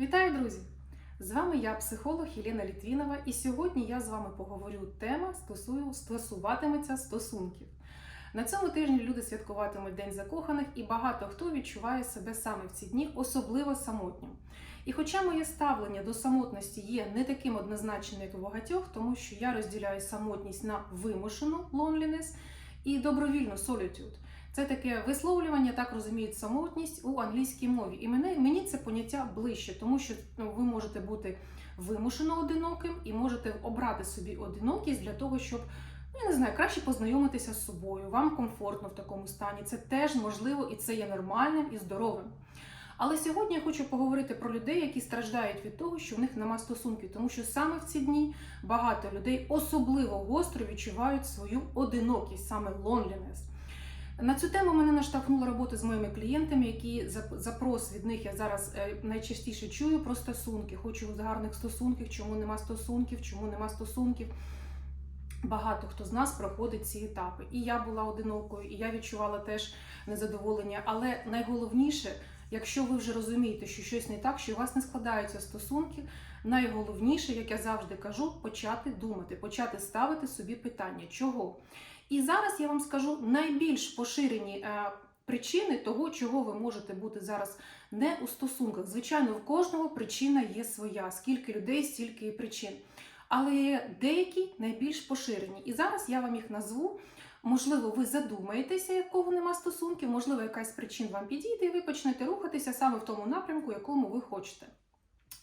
Вітаю, друзі! З вами я, психолог Єлена Літвінова, і сьогодні я з вами поговорю. Тема стосую, стосуватиметься стосунків. На цьому тижні люди святкуватимуть День закоханих, і багато хто відчуває себе саме в ці дні, особливо самотнім. І хоча моє ставлення до самотності є не таким однозначним, як у багатьох, тому що я розділяю самотність на вимушену loneliness і добровільну solitude. Це таке висловлювання, так розуміють самотність у англійській мові. І мене, мені це поняття ближче, тому що ну, ви можете бути вимушено одиноким і можете обрати собі одинокість для того, щоб ну, я не знаю, краще познайомитися з собою. Вам комфортно в такому стані. Це теж можливо і це є нормальним і здоровим. Але сьогодні я хочу поговорити про людей, які страждають від того, що в них нема стосунків, тому що саме в ці дні багато людей особливо гостро відчувають свою одинокість, саме loneliness. На цю тему мене наштовхнула робота з моїми клієнтами, які запрос від них я зараз е, найчастіше чую про стосунки. Хочу гарних стосунків, чому нема стосунків, чому нема стосунків. Багато хто з нас проходить ці етапи. І я була одинокою, і я відчувала теж незадоволення. Але найголовніше, якщо ви вже розумієте, що щось не так, що у вас не складаються стосунки, найголовніше, як я завжди кажу, почати думати, почати ставити собі питання, чого. І зараз я вам скажу найбільш поширені е, причини того, чого ви можете бути зараз не у стосунках. Звичайно, в кожного причина є своя, скільки людей, стільки і причин. Але деякі найбільш поширені. І зараз я вам їх назву. Можливо, ви задумаєтеся, якого нема стосунків, можливо, якась причин вам підійде, і ви почнете рухатися саме в тому напрямку, якому ви хочете.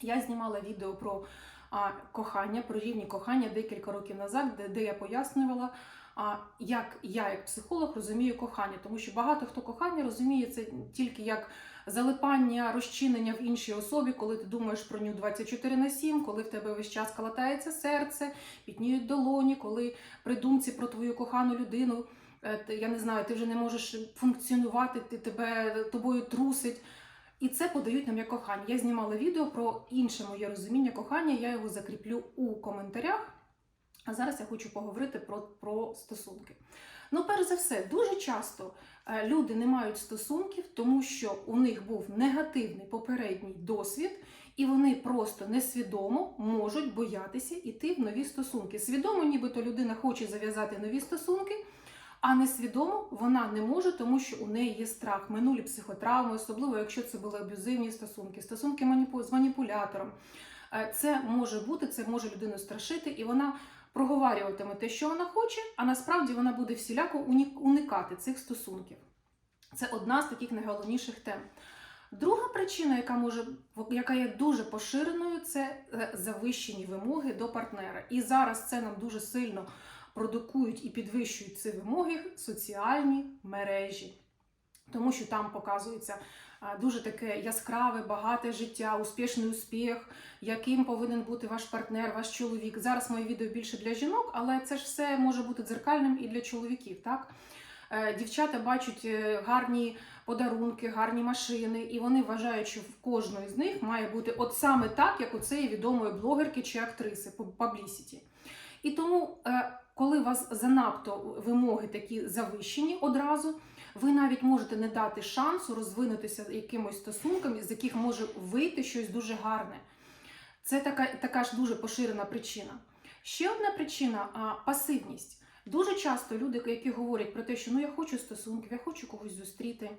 Я знімала відео про а, кохання, про рівні кохання декілька років назад, де, де я пояснювала. А як я, як психолог, розумію кохання, тому що багато хто кохання розуміє це тільки як залипання, розчинення в іншій особі, коли ти думаєш про нього 24 на 7, коли в тебе весь час калатається серце, пітніють долоні, коли при думці про твою кохану людину, е, я не знаю, ти вже не можеш функціонувати, ти тебе тобою трусить. І це подають нам як кохання. Я знімала відео про інше моє розуміння кохання, я його закріплю у коментарях. А зараз я хочу поговорити про, про стосунки. Ну, перш за все, дуже часто е, люди не мають стосунків, тому що у них був негативний попередній досвід, і вони просто несвідомо можуть боятися йти в нові стосунки. Свідомо, нібито людина хоче зав'язати нові стосунки, а несвідомо вона не може, тому що у неї є страх, минулі психотравми, особливо якщо це були аб'юзивні стосунки, стосунки маніпу... з маніпулятором. Е, це може бути, це може людину страшити, і вона проговарюватиме те, що вона хоче, а насправді вона буде всіляко уникати цих стосунків. Це одна з таких найголовніших тем. Друга причина, яка може яка є дуже поширеною, це е, завищені вимоги до партнера. І зараз це нам дуже сильно продукують і підвищують ці вимоги соціальні мережі, тому що там показується дуже таке яскраве, багате життя, успішний успіх, яким повинен бути ваш партнер, ваш чоловік. Зараз моє відео більше для жінок, але це ж все може бути дзеркальним і для чоловіків. так? Е, дівчата бачать е, гарні подарунки, гарні машини, і вони вважають, що в кожної з них має бути от саме так, як у цієї відомої блогерки чи актриси по паблісіті. І тому, е, коли у вас занадто вимоги такі завищені одразу, ви навіть можете не дати шансу розвинутися якимось стосункам, з яких може вийти щось дуже гарне. Це така така ж дуже поширена причина. Ще одна причина а, пасивність. Дуже часто люди, які говорять про те, що ну я хочу стосунків, я хочу когось зустріти,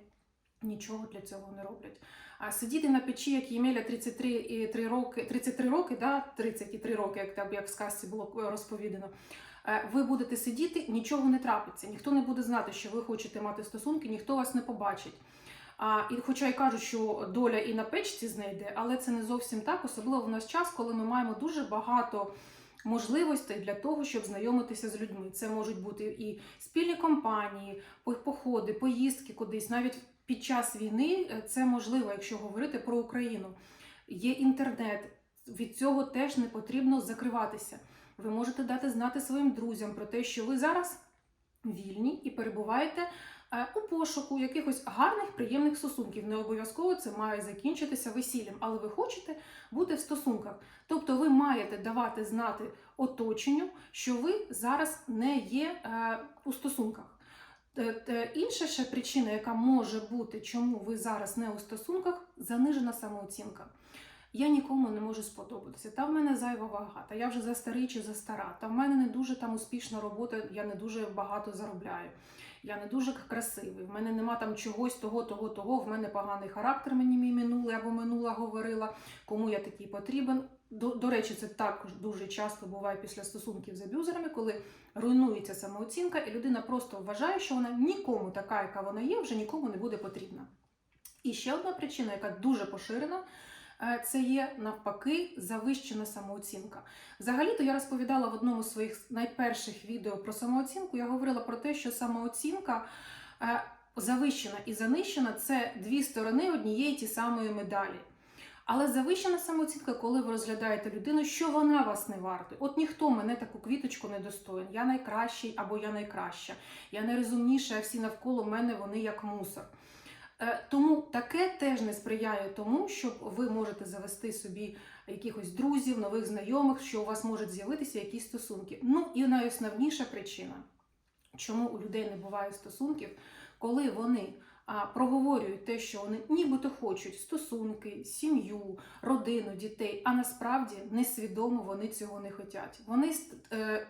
нічого для цього не роблять. А сидіти на печі, як Ємеля 33 3 роки, 33 роки, да, 33 роки, як там як в сказці було розповідано. Е, ви будете сидіти, нічого не трапиться, ніхто не буде знати, що ви хочете мати стосунки, ніхто вас не побачить. А, і Хоча й кажуть, що доля і на печці знайде, але це не зовсім так, особливо в нас час, коли ми маємо дуже багато можливостей для того, щоб знайомитися з людьми. Це можуть бути і спільні компанії, походи, поїздки кудись. Навіть під час війни е, це можливо, якщо говорити про Україну. Є інтернет, від цього теж не потрібно закриватися. Ви можете дати знати своїм друзям про те, що ви зараз вільні і перебуваєте е, у пошуку якихось гарних, приємних стосунків. Не обов'язково це має закінчитися весіллям, але ви хочете бути в стосунках. Тобто ви маєте давати знати оточенню, що ви зараз не є е, у стосунках. Інша ще причина, яка може бути, чому ви зараз не у стосунках, занижена самооцінка. я нікому не можу сподобатися. Та в мене зайва вага, та я вже за старий чи за стара, та в мене не дуже там успішна робота, я не дуже багато заробляю. Я не дуже красивий, в мене нема там чогось, того, того, того. В мене поганий характер, мені мій минулий або минула говорила, кому я такий потрібен. До, до речі, це також дуже часто буває після стосунків з аб'юзерами, коли руйнується самооцінка, і людина просто вважає, що вона нікому така, яка вона є, вже нікому не буде потрібна. І ще одна причина, яка дуже поширена, е, це є навпаки завищена самооцінка. Взагалі-то я розповідала в одному з своїх найперших відео про самооцінку. Я говорила про те, що самооцінка е, завищена і занищена це дві сторони однієї ті самої медалі. Але завищена самооцінка, коли ви розглядаєте людину, що вона вас не варта. От ніхто мене таку квіточку не достоїн. Я найкращий або я найкраща. Я найрозумніша, а всі навколо мене вони як мусор. Е, Тому таке теж не сприяє тому, щоб ви можете завести собі якихось друзів, нових знайомих, що у вас можуть з'явитися якісь стосунки. Ну і найосновніша причина, чому у людей не буває стосунків, коли вони проговорюють те, що вони нібито хочуть стосунки, сім'ю, родину, дітей, а насправді несвідомо вони цього не хочуть. Вони е,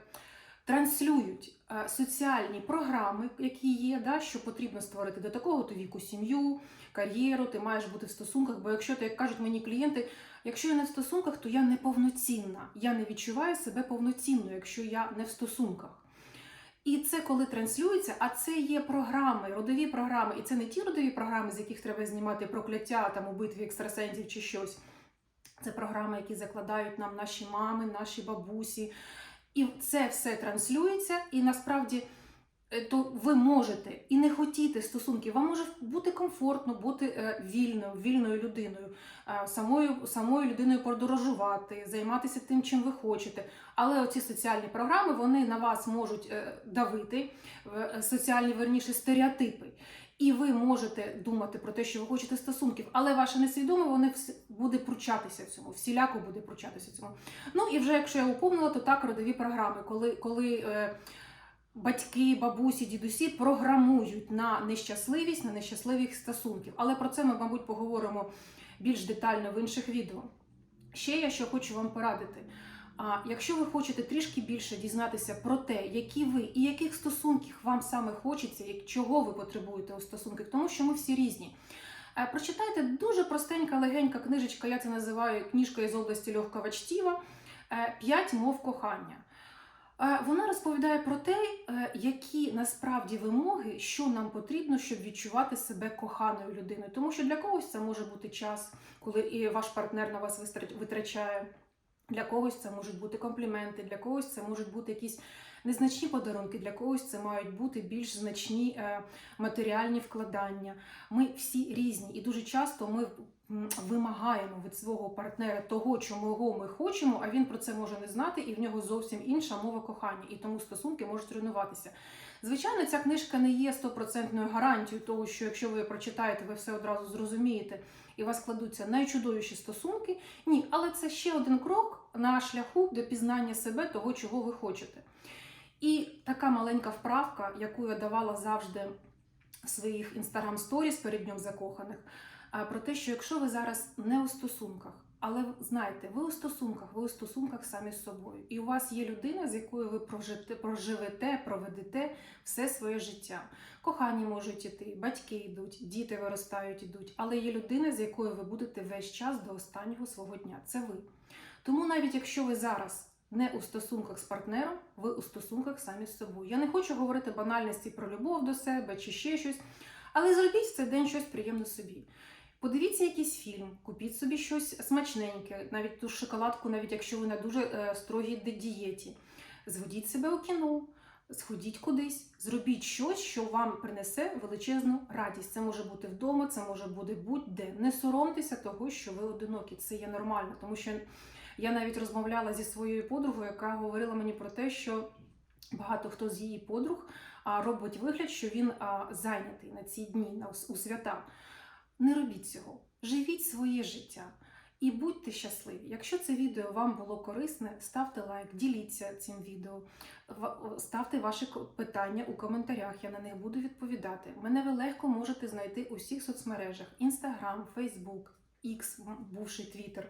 транслюють е, соціальні програми, які є, да, що потрібно створити до такого то віку сім'ю, кар'єру, ти маєш бути в стосунках. Бо якщо ти, як кажуть мені клієнти, якщо я не в стосунках, то я неповноцінна. Я не відчуваю себе повноцінною, якщо я не в стосунках. І це коли транслюється, а це є програми, родові програми. І це не ті родові програми, з яких треба знімати прокляття там у битві екстрасенсів чи щось. Це програми, які закладають нам наші мами, наші бабусі. І це все транслюється, і насправді то ви можете і не хотіти стосунків. Вам може бути комфортно бути е, вільною, вільною людиною, е, самою, самою людиною подорожувати, займатися тим, чим ви хочете. Але оці соціальні програми вони на вас можуть е, давити, е, соціальні верніше стереотипи. І ви можете думати про те, що ви хочете стосунків, але ваше несвідоме воно вс- буде пручатися цьому, всіляко буде пручатися цьому. Ну і вже якщо я упомнила, то так родові програми, коли, коли е, батьки, бабусі, дідусі програмують на нещасливість, на нещасливих стосунків. Але про це ми, мабуть, поговоримо більш детально в інших відео. Ще я що хочу вам порадити. А якщо ви хочете трішки більше дізнатися про те, які ви і яких стосунків вам саме хочеться, як чого ви потребуєте у стосунках, тому що ми всі різні. Е, Прочитайте дуже простенька, легенька книжечка, я це називаю книжка із області легкого чтіва е, П'ять мов кохання. Вона розповідає про те, е, які насправді вимоги, що нам потрібно, щоб відчувати себе коханою людиною. Тому що для когось це може бути час, коли і ваш партнер на вас витрачає. Для когось це можуть бути компліменти, для когось це можуть бути якісь незначні подарунки, для когось це мають бути більш значні е, матеріальні вкладання. Ми всі різні, і дуже часто ми вимагаємо від свого партнера того, чого ми хочемо, а він про це може не знати, і в нього зовсім інша мова кохання, і тому стосунки можуть руйнуватися. Звичайно, ця книжка не є стопроцентною гарантією того, що якщо ви прочитаєте, ви все одразу зрозумієте і у вас складуться найчудовіші стосунки. Ні, але це ще один крок на шляху до пізнання себе, того, чого ви хочете. І така маленька вправка, яку я давала завжди в своїх інстаграм сторіс перед днем закоханих, про те, що якщо ви зараз не у стосунках, але знаєте, ви у стосунках, ви у стосунках самі з собою, і у вас є людина, з якою ви прожите, проживете, проведете все своє життя. Кохані можуть іти, батьки йдуть, діти виростають, ідуть, але є людина, з якою ви будете весь час до останнього свого дня. Це ви. Тому навіть якщо ви зараз не у стосунках з партнером, ви у стосунках самі з собою. Я не хочу говорити банальності про любов до себе чи ще щось, але зробіть в цей день щось приємне собі. Подивіться якийсь фільм, купіть собі щось смачненьке, навіть ту шоколадку, навіть якщо ви на дуже е, строгій дієті. Зведіть себе у кіно, сходіть кудись, зробіть щось, що вам принесе величезну радість. Це може бути вдома, це може бути будь-де. Не соромтеся того, що ви одинокі. Це є нормально, тому що я навіть розмовляла зі своєю подругою, яка говорила мені про те, що багато хто з її подруг робить вигляд, що він зайнятий на ці дні, у свята. Не робіть цього. Живіть своє життя. І будьте щасливі. Якщо це відео вам було корисне, ставте лайк, діліться цим відео, ставте ваші питання у коментарях. Я на них буду відповідати. Мене ви легко можете знайти у всіх соцмережах: Instagram, Facebook, X, бувший Twitter.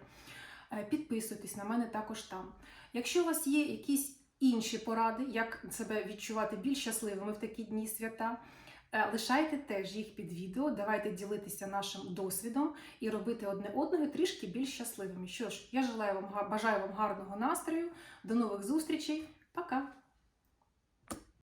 Е, Підписуйтесь на мене також там. Якщо у вас є якісь інші поради, як себе відчувати більш щасливими в такі дні свята, лишайте теж їх під відео. Давайте ділитися нашим досвідом і робити одне одного трішки більш щасливими. Що ж, я желаю вам бажаю вам гарного настрою. До нових зустрічей. Пока!